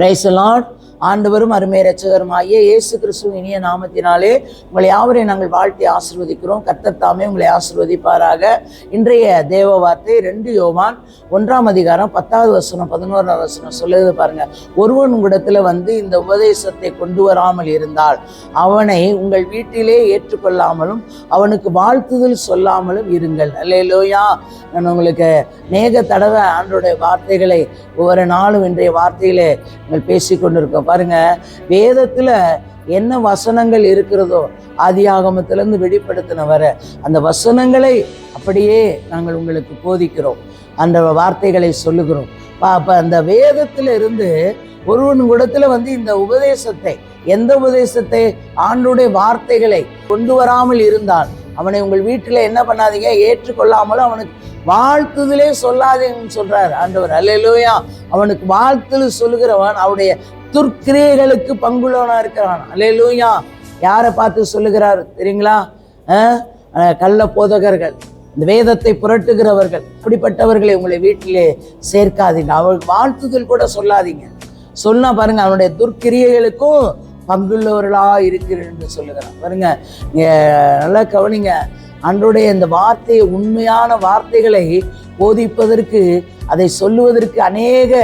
Price Lord ஆண்டவரும் அருமை ரட்சகருமாகிய இயேசு கிறிஸ்து இனிய நாமத்தினாலே உங்களை யாவரையும் நாங்கள் வாழ்த்தி ஆசிர்வதிக்கிறோம். கர்த்தத்தாமே உங்களை ஆசிர்வதிப்பாராக. இன்றைய தேவ வார்த்தை ரெண்டு யோவான் ஒன்றாம் அதிகாரம் பத்தாவது வசனம் பதினோராவது வசனம் சொல்லுது பாருங்க. ஒருவன் உங்களிடத்துல வந்து இந்த உபதேசத்தை கொண்டு வராமல் இருந்தால் அவனை உங்கள் வீட்டிலே ஏற்றுக்கொள்ளாமலும் அவனுக்கு வாழ்த்துதல் சொல்லாமலும் இருங்கள். அல்லையிலோயா நான் உங்களுக்கு நேக தடவை ஆண்டோடைய வார்த்தைகளை ஒவ்வொரு நாளும் இன்றைய வார்த்தைகளை நீங்கள் பேசி கொண்டிருக்கோம் பாருங்க வேதத்தில் என்ன வசனங்கள் இருக்கிறதோ ஆதி ஆகமத்திலிருந்து வெளிப்படுத்தின வர அந்த வசனங்களை அப்படியே நாங்கள் உங்களுக்கு போதிக்கிறோம். அந்த வார்த்தைகளை சொல்லுகிறோம். அப்போ அந்த வேதத்தில் இருந்து ஒருவன் கூடத்துல வந்து இந்த உபதேசத்தை எந்த உபதேசத்தை ஆண்டுடைய வார்த்தைகளை கொண்டு வராமல் இருந்தால் அவனை உங்கள் வீட்டில் என்ன பண்ணாதீங்க ஏற்றுக்கொள்ளாமலும் அவனுக்கு வாழ்த்துதலே சொல்லாதேன்னு சொல்றார் ஆண்டவர். அல்லேலூயா. அவனுக்கு வாழ்த்துதல் சொல்லுகிறவன் அவனுடைய துர்க்கிரியைகளுக்கு பங்குள்ளவனா இருக்கிறான். அல்லேலூயா. யாரை பார்த்து சொல்லுகிறார் தெரியுங்களா? கள்ள போதகர்கள். இந்த வேதத்தை புரட்டுகிறவர்கள். அப்படிப்பட்டவர்களை உங்களை வீட்டிலே சேர்க்காதீங்க. அவளுக்கு வாழ்த்துதல் கூட சொல்லாதீங்க. சொன்னா பாருங்க அவனுடைய துர்க்கிரியைகளுக்கும் பங்குள்ளவர்களா இருக்கிறேன் என்று சொல்லுகிறான். பாருங்க நல்லா கவனிங்க. அன்றைய இந்த வார்த்தையை உண்மையான வார்த்தைகளை போதிப்பதற்கு அதை சொல்லுவதற்கு அநேக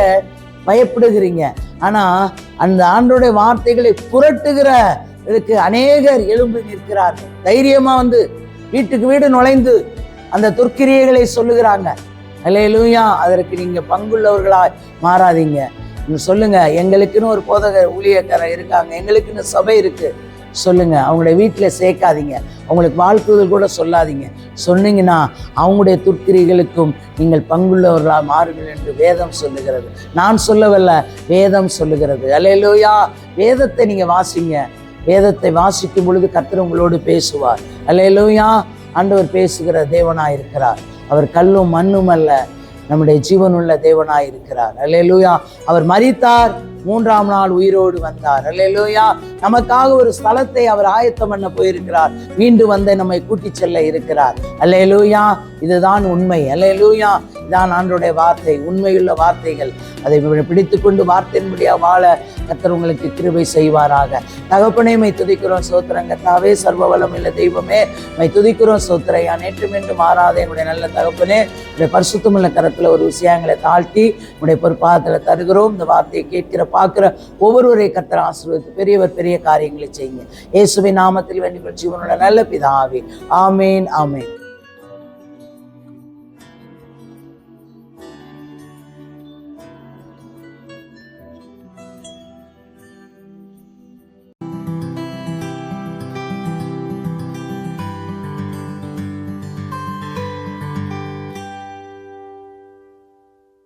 பயப்படுகிறீங்க. ஆனால் அந்த ஆண்டோடைய வார்த்தைகளை புரட்டுகிற இதுக்கு அநேகர் எழும்பி நிற்கிறார்கள் தைரியமாக வந்து வீட்டுக்கு வீடு நுழைந்து அந்த துர்க்கிரியைகளை சொல்லுகிறாங்க. அல்லேலூயா அதற்கு நீங்கள் பங்குள்ளவர்களாக மாறாதீங்க. நீங்க சொல்லுங்க எங்களுக்குன்னு ஒரு போதகர் ஊழியக்காரர் இருக்காங்க எங்களுக்குன்னு சபை இருக்குது சொல்லுங்கள் அவங்களுடைய வீட்டில் சேர்க்காதீங்க. அவங்களுக்கு வாழ்த்துதல் கூட சொல்லாதீங்க. சொன்னீங்கன்னா அவங்களுடைய துர்க்கிரிகளுக்கும் நீங்கள் பங்குள்ளவர்களாக மாறுங்கள் என்று வேதம் சொல்லுகிறது. நான் சொல்லவல்ல வேதம் சொல்லுகிறது. அல்லேலூயா. வேதத்தை நீங்கள் வாசிங்க. வேதத்தை வாசிக்கும் பொழுது கத்திர உங்களோடு பேசுவார். அல்லேலூயா. ஆண்டவர் பேசுகிற தேவனாக இருக்கிறார். அவர் கல்லும் மண்ணும் அல்ல. நம்முடைய ஜீவனுள்ள தேவனாக இருக்கிறார். அல்லேலூயா. அவர் மறித்தார் மூன்றாம் நாள் உயிரோடு வந்தார். அல்லையா நமக்காக ஒரு ஸ்தலத்தை அவர் ஆயத்தம் பண்ண போயிருக்கிறார். மீண்டு வந்து நம்மை கூட்டி செல்ல இருக்கிறார். அல்லையா இதுதான் உண்மை. அலையலூயா இதான் ஆண்டுடைய வார்த்தை. உண்மையுள்ள வார்த்தைகள். அதை பிடித்து கொண்டு வார்த்தையின்படியாக வாழ கத்தர் உங்களுக்கு கிருபை செய்வாராக. தகப்பனே மை துதிக்கிறோம் சோத்திரம். கத்தாவே சர்வ வளம் இல்ல தெய்வமே மை துதிக்கிறோம் சோத்திரையா நேற்று மீண்டும் மாறாத. என்னுடைய நல்ல தகப்பனே உடைய பரிசுத்தமுள்ள கரத்தில் ஒரு விஷயங்களை தாழ்த்தி உடைய பொறுப்பாதத்தில் தருகிறோம். இந்த வார்த்தையை கேட்கிற பார்க்குற ஒவ்வொருவரை கர்த்தர் ஆசீர்வதித்து பெரியவர் பெரிய காரியங்களை செய்யுங்க. இயேசுவின் நாமத்தில் வேண்டிய ஜீவனோட நல்ல பிதாவே. ஆமேன் ஆமேன்.